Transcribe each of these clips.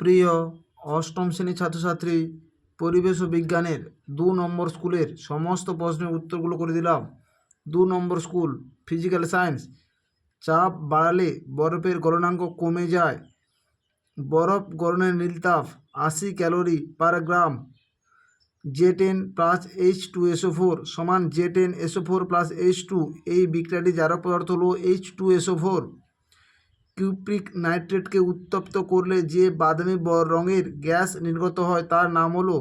প্রিয় অষ্টম শ্রেণির ছাত্রছাত্রী, পরিবেশ ও বিজ্ঞানের দু নম্বর স্কুলের সমস্ত প্রশ্নের উত্তরগুলো করে দিলাম। দু নম্বর স্কুল, ফিজিক্যাল সায়েন্স। চাপ বাড়ালে বরফের গলনাঙ্ক কমে যায়। বরফ গলনের নীলতাপ আশি calorie per gram. J ten plus H two SO four সমান J ten SO four plus H two. এই বিক্রিয়াটি জারক পদার্থ হলো H two SO four. Cupric নাইট্রেটকে উত্তপ্ত করলে যে বাদামি রঙের গ্যাস নির্গত হয় তার নাম হলো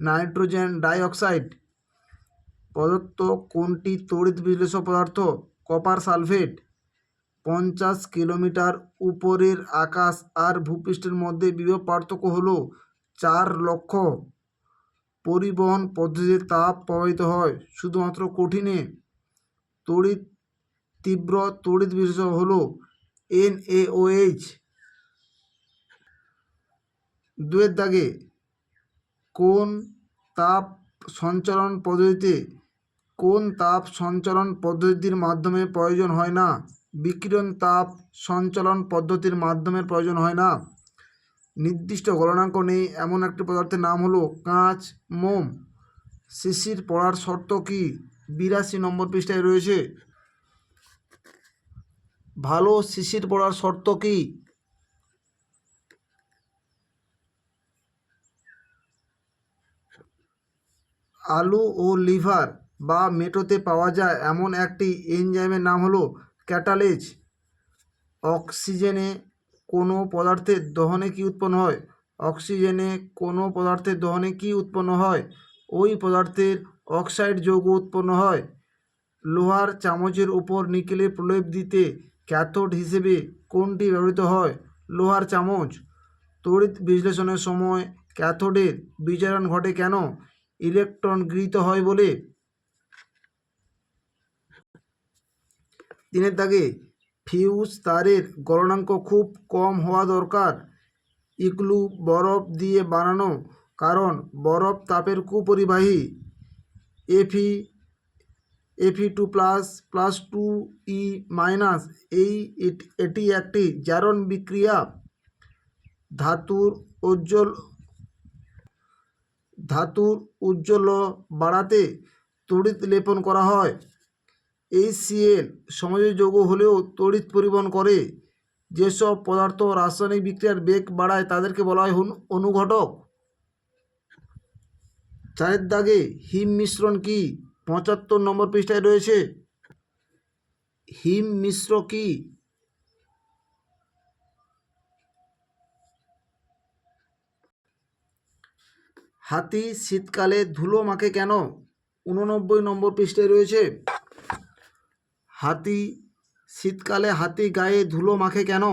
নাইট্রোজেন ডাইঅক্সাইড। প্রদত্ত কোনটি তড়িৎ বিশ্লেষক পদার্থ? Copper sulphate. পঞ্চাশ কিলোমিটার উপরের আকাশ আর ভূপৃষ্ঠের মধ্যে বিভব পার্থক্য হলো চার লক্ষ। পরিবহন পদ্ধতিতে তাপ প্রবাহিত হয়, শুধুমাত্র কঠিনে। তড়িৎ তীব্র তড়িৎ বিশ্লেষক হলো এনএওএইচ দুয়ের দাগে কোন তাপ সঞ্চালন পদ্ধতিতে কোন তাপ সঞ্চালন পদ্ধতির মাধ্যমে প্রয়োজন হয় না? বিকিরণ তাপ সঞ্চালন পদ্ধতির মাধ্যমে প্রয়োজন হয় না। নির্দিষ্ট গলনাঙ্ক নেই, এমন একটি পদার্থের নাম হলো কাঁচ, মোম। শিশির পড়ার শর্ত কি? বিরাশি নম্বর পৃষ্ঠায় রয়েছে। ভালো শিশির পড়ার শর্ত কি? আলু ও লিভার বা মেটোতে পাওয়া যায় এমন একটি এনজাইমের নাম হলো ক্যাটালেজ। অক্সিজেনে কোনো পদার্থের দহনে কি উৎপন্ন হয়? অক্সিজেনে কোনো পদার্থের দহনে কি উৎপন্ন হয়? ওই পদার্থের অক্সাইড যৌগ উৎপন্ন হয়। লোহার চামচের উপর নিকেলের প্রলেপ দিতে ক্যাথোড হিসেবে কোনটি ব্যবহৃত হয়? লোহার চামচ। তড়িৎ বিশ্লেষণের সময় ক্যাথোডের বিজারণ ঘটে কেন? ইলেকট্রন গৃহীত হয় বলে। তিনের দাগে ফিউজ তারের গলনাঙ্ক খুব কম হওয়া দরকার। ইগলু বরফ দিয়ে বানানো, কারণ বরফ তাপের কুপরিবাহী। এফি এফি two plus plus two E minus এই এট- একটি জারণ বিক্রিয়া। ধাতুর উজ্জ্বল ধাতুর উজ্জ্বল বাড়াতে তড়িৎ লেপন করা হয়। এই সিএল সমাজীয় যৌগ হলেও তড়িৎ পরিবহন করে। যেসব পদার্থ রাসায়নিক বিক্রিয়ার বেগ বাড়ায় তাদেরকে বলা হয় অনুঘটক। চায়ের দাগে হিম মিশ্রণ কি? পঁচাত্তর নম্বর পৃষ্ঠায় রয়েছে। হিম মিশ্র কি? হাতি শীতকালে ধুলো মাখে কেন? উননব্বই নম্বর পৃষ্ঠায় রয়েছে। হাতি শীতকালে হাতি গায়ে ধুলো মাখে কেন?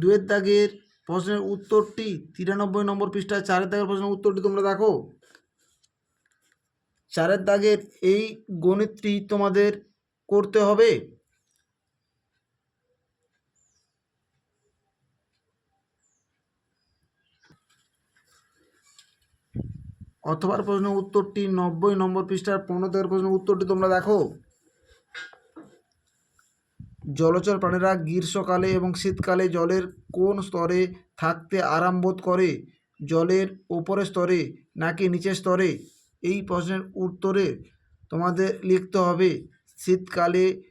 দুয়ের দাগের প্রশ্নের উত্তরটি তিরানব্বই নম্বর পৃষ্ঠায় চারের দাগের প্রশ্নের উত্তরটি তোমরা দেখো। চারের দাগের এই গণিতটি তোমাদের করতে হবে। অথবা প্রশ্নের উত্তরটি নব্বই নম্বর পৃষ্ঠার পনেরো দাগের প্রশ্নের উত্তরটি তোমরা দেখো। জলচর প্রাণীরা গ্রীষ্মকালে এবং শীতকালে জলের কোন স্তরে থাকতে আরাম বোধ করে? জলের ওপরের স্তরে নাকি নিচের স্তরে? এই প্রশ্নের উত্তরে তোমাদের লিখতে হবে, শীতকালে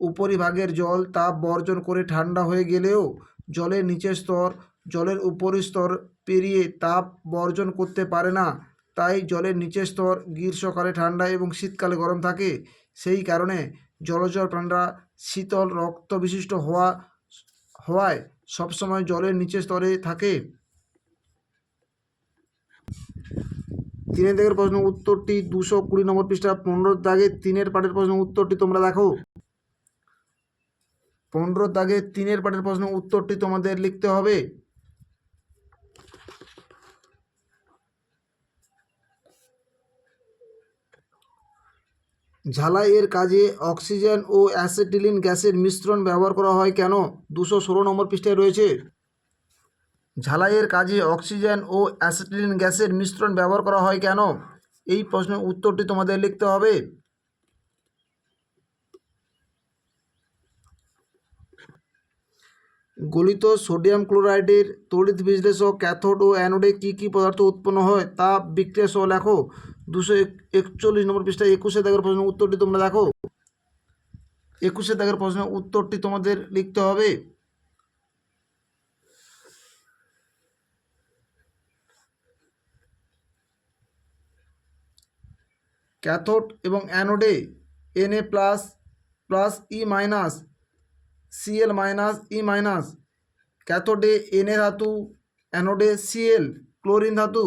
উপরিভাগের জল তাপ বর্জন করে ঠান্ডা হয়ে গেলেও জলের নিচের স্তর, জলের উপরের স্তর পেরিয়ে তাপ বর্জন করতে পারে না। তাই জলের নিচের স্তর গ্রীষ্মকালে ঠান্ডা এবং শীতকালে গরম থাকে। সেই কারণে জলচর প্রাণীরা শীতল রক্ত বিশিষ্ট হওয়া, হওয়ায় সবসময় জলের নিচের স্তরে থাকে। তিনের দাগের প্রশ্ন উত্তরটি দুশো কুড়ি নম্বর পৃষ্ঠা, পনেরো দাগে তিনের পাটের প্রশ্ন উত্তরটি তোমরা দেখো। পনেরো দাগে তিনের পাটের প্রশ্ন উত্তরটি তোমাদের লিখতে হবে। ঝালাইয়ের কাজে অক্সিজেন ও অ্যাসেটিলিন গ্যাসের মিশ্রণ ব্যবহার করা হয় কেন? দুশো ষোলো নম্বর পৃষ্ঠায় রয়েছে। ঝালাইয়ের কাজে অক্সিজেন ও অ্যাসেটিলিন গ্যাসের মিশ্রণ ব্যবহার করা হয় কেন? এই প্রশ্নের উত্তরটি তোমাদের লিখতে হবে। গলিত সোডিয়াম ক্লোরাইডের তড়িৎ বিশ্লেষক ক্যাথোড ও অ্যানোডে কী কী পদার্থ উৎপন্ন হয় তা বিক্রিয়া সহ লেখো। দুশো একচল্লিশ নম্বর পৃষ্ঠায় একুশে দাগের প্রশ্ন উত্তরটি তোমরা দেখো। একুশে দাগের প্রশ্ন উত্তরটি তোমাদের লিখতে হবে। ক্যাথোড এবং অ্যানোডে N A plus plus E minus, CL minus, E minus, ক্যাথোডে N A ধাতু, অ্যানোডে সিএল, ক্লোরিন ধাতু।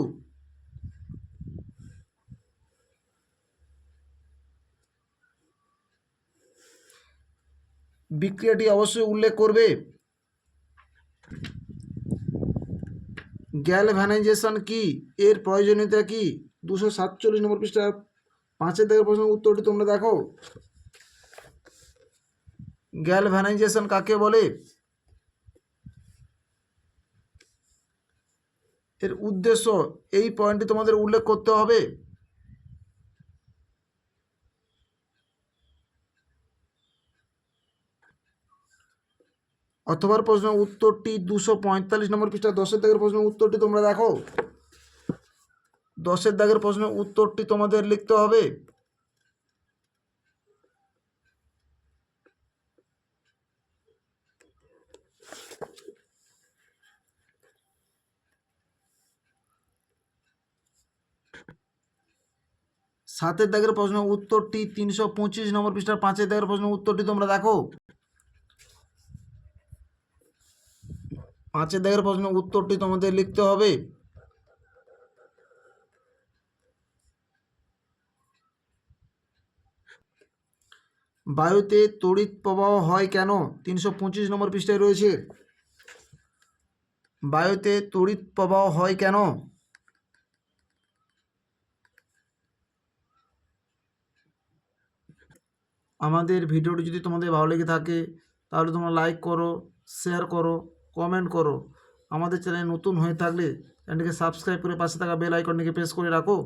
বিক্রিয়াটি অবশ্যই উল্লেখ করবে। গ্যালভ্যানাইজেশন কি? এর প্রয়োজনীয়তা কি? দুশো সাতচল্লিশ নম্বর পৃষ্ঠা পাঁচের দাগের প্রশ্ন উত্তরটি তোমরা দেখো। গ্যালভ্যানাইজেশন কাকে বলে? এর উদ্দেশ্য, এই পয়েন্টটি তোমাদের উল্লেখ করতে হবে। অথবা প্রশ্ন উত্তরটি দুশো পঁয়তাল্লিশ নম্বর পৃষ্ঠা, দশের দাগের প্রশ্ন উত্তরটি তোমরা দেখো। দশের দাগের প্রশ্ন উত্তরটি তোমাদের লিখতে হবে। সাতের দাগের প্রশ্ন উত্তরটি তিনশো পঁচিশ নম্বর পৃষ্ঠার, পাঁচের দাগের প্রশ্ন উত্তরটি তোমরা দেখো। পাঁচের দাগের প্রশ্ন উত্তরটি তোমাদের লিখতে হবে। বায়ুতে তড়িৎ প্রবাহ হয় কেন? তিনশো পঁচিশ নম্বর পৃষ্ঠায় রয়েছে। বায়ুতে তড়িৎ প্রবাহ হয় কেন? আমাদের ভিডিওটি যদি তোমাদের ভালো লেগে থাকে, তাহলে তোমরা লাইক করো শেয়ার করো কমেন্ট করো। আমাদের চ্যানেল নতুন হয়ে থাকলে চ্যানেলটিকে সাবস্ক্রাইব করে পাশে থাকা বেল আইকনটিকে প্রেস করে রাখো।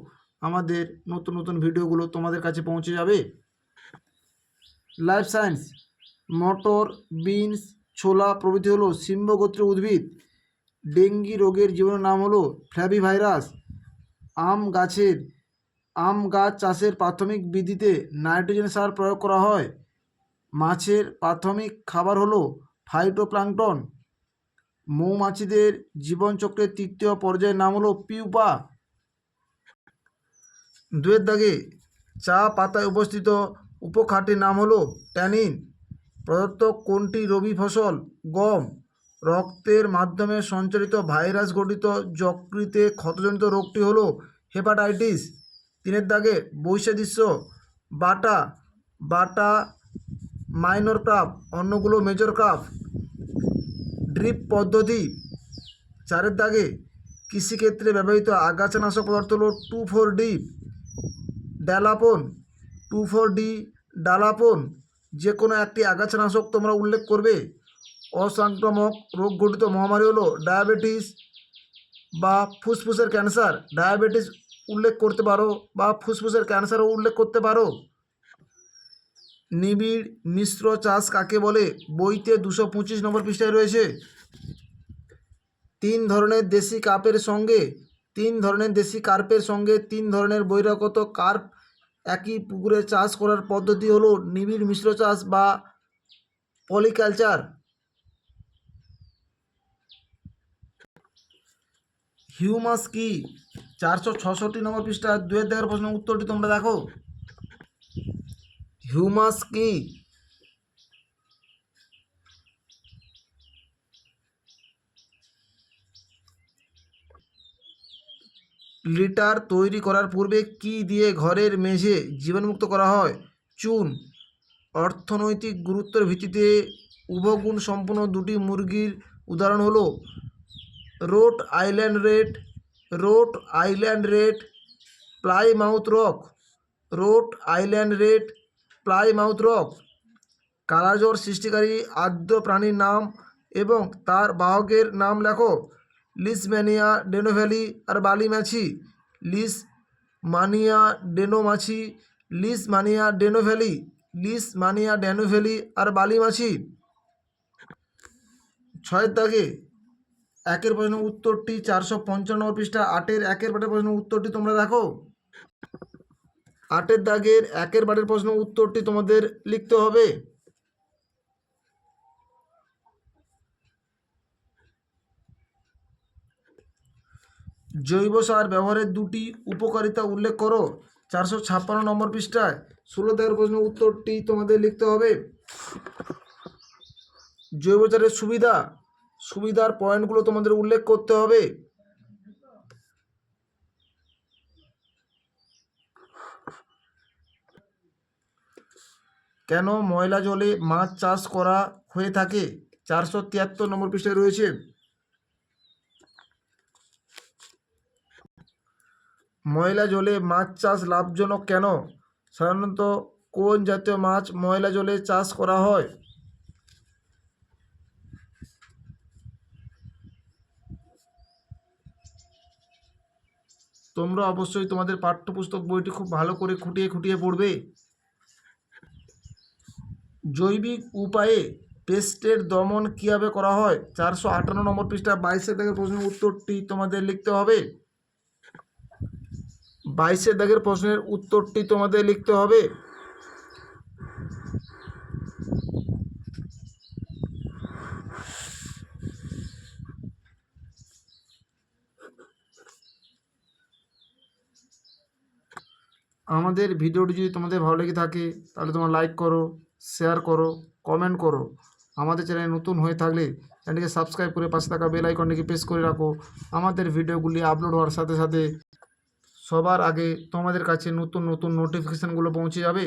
আমাদের নতুন নতুন ভিডিওগুলো তোমাদের কাছে পৌঁছে যাবে। লাইফ সায়েন্স, মটর, বিনস, ছোলা প্রভৃতি হলো সিম্বগোত্রের উদ্ভিদ। ডেঙ্গি রোগের জীবনের নাম হলো ফ্ল্যাভি ভাইরাস আম গাছের, আম গাছ চাষের প্রাথমিক বিধিতে নাইট্রোজেন সার প্রয়োগ করা হয়। মাছের প্রাথমিক খাবার হলো ফাইটোপ্লাঙ্কটন মৌমাছিদের জীবনচক্রের তৃতীয় পর্যায়ের নাম হলো পিউপা। দুয়ের দাগে চা পাতায় উপস্থিত উপখাটির নাম হলো ট্যানিন। প্রদত্ত কোনটি রবি ফসল? গম। রক্তের মাধ্যমে সঞ্চালিত ভাইরাস গঠিত যকৃতে ক্ষতজনিত রোগটি হলো হেপাটাইটিস। তিনের দাগে বৈশাদৃশ্য বাটা বাটা মাইনর ক্রাফ অন্যগুলো মেজর ক্রাফ ড্রিপ পদ্ধতি চারের দাগে কৃষিক্ষেত্রে ব্যবহৃত আগাছানাশক পদার্থ হলো two four D dalapon two four D dalapon. যে কোনো একটি আগাছানাশক তোমরা উল্লেখ করবে। অসংক্রামক রোগ ঘটিত মহামারী হলো ডায়াবেটিস বা ফুসফুসের ক্যান্সার। ডায়াবেটিস উল্লেখ করতে পারো বা ফুসফুসের ক্যান্সারও উল্লেখ করতে পারো। নিবিড় মিশ্র চাষ কাকে বলে? বইতে দুশো পঁচিশ নম্বর পৃষ্ঠায় রয়েছে। তিন ধরনের দেশি কাপের সঙ্গে, তিন ধরনের দেশি কার্পের সঙ্গে, তিন ধরনের বহিরাগত কার্প একই পুকুরে চাষ করার পদ্ধতি হলো নিবিড় মিশ্র চাষ বা পলিকালচার। হিউমাস কি? চারশো ছষট্টি নম্বর পৃষ্ঠা দুয়ের দেখার প্রশ্ন উত্তরটি তোমরা দেখো। হিউমাস কি? লিটার তৈরি করার পূর্বে কি দিয়ে ঘরের মেঝে জীবাণুমুক্ত করা হয়? চুন। অর্থনৈতিক গুরুত্বের ভিত্তিতে উভগুণ সম্পন্ন দুটি মুরগির উদাহরণ হলো, Rhode Island red, Rhode Island red, Plymouth rock, Rhode Island red, Plymouth rock. কালাজ্বর সৃষ্টিকারী আদ্য প্রাণীর নাম এবং তার বাহকের নাম লেখো লিসম্যানিয়া ডেনোভ্যালি আর বালি মাছি লিস মানিয়া ডেনোমাছি লিস মানিয়া ডেনোভ্যালি লিস মানিয়া ডেনোভ্যালি আর বালি মাছি ছয়ের দাগে একের প্রশ্নের উত্তরটি চারশো পঞ্চান্ন পৃষ্ঠা আটের একের বাটের প্রশ্নের উত্তরটি তোমরা দেখো। আটের দাগের একের বাটের প্রশ্ন উত্তরটি তোমাদের লিখতে হবে। জৈব সার ব্যবহারের দুটি উপকারিতা উল্লেখ করো। চারশো ছাপ্পান্ন নম্বর পৃষ্ঠায় ষোলো দাগের প্রশ্ন উত্তরটি তোমাদের লিখতে হবে। জৈব সারের সুবিধা, সুবিধার পয়েন্টগুলো তোমাদের উল্লেখ করতে হবে। কেন ময়লা জলে মাছ চাষ করা হয়ে থাকে? চারশো তিয়াত্তর নম্বর পৃষ্ঠায় রয়েছে। ময়লা জলে মাছ চাষ লাভজনক কেন? সাধারণত কোন জাতীয় মাছ ময়লা জলে চাষ করা হয়? তোমরা অবশ্যই তোমাদের পাঠ্যপুস্তক বইটি খুব ভালো করে খুঁটিয়ে খুঁটিয়ে পড়বে। জৈবিক উপায়ে পেস্টের দমন কীভাবে করা হয়? চারশো আটান্ন নম্বর পৃষ্ঠা বাইশের থেকে প্রশ্নের উত্তরটি তোমাদের লিখতে হবে। বাইশের দাগের প্রশ্নের উত্তরটি তোমাদের লিখতে হবে। আমাদের ভিডিওটি যদি তোমাদের ভালো লেগে থাকে, তাহলে তোমরা লাইক করো, শেয়ার করো, কমেন্ট করো। আমাদের চ্যানেল নতুন হয়ে থাকলে চ্যানেলটিকে সাবস্ক্রাইব করে পাশে থাকা বেল আইকনটিকে প্রেস করে রাখো। আমাদের ভিডিওগুলি আপলোড হওয়ার সাথে সাথে সবার আগে তোমাদের কাছে নতুন নতুন নোটিফিকেশানগুলো পৌঁছে যাবে।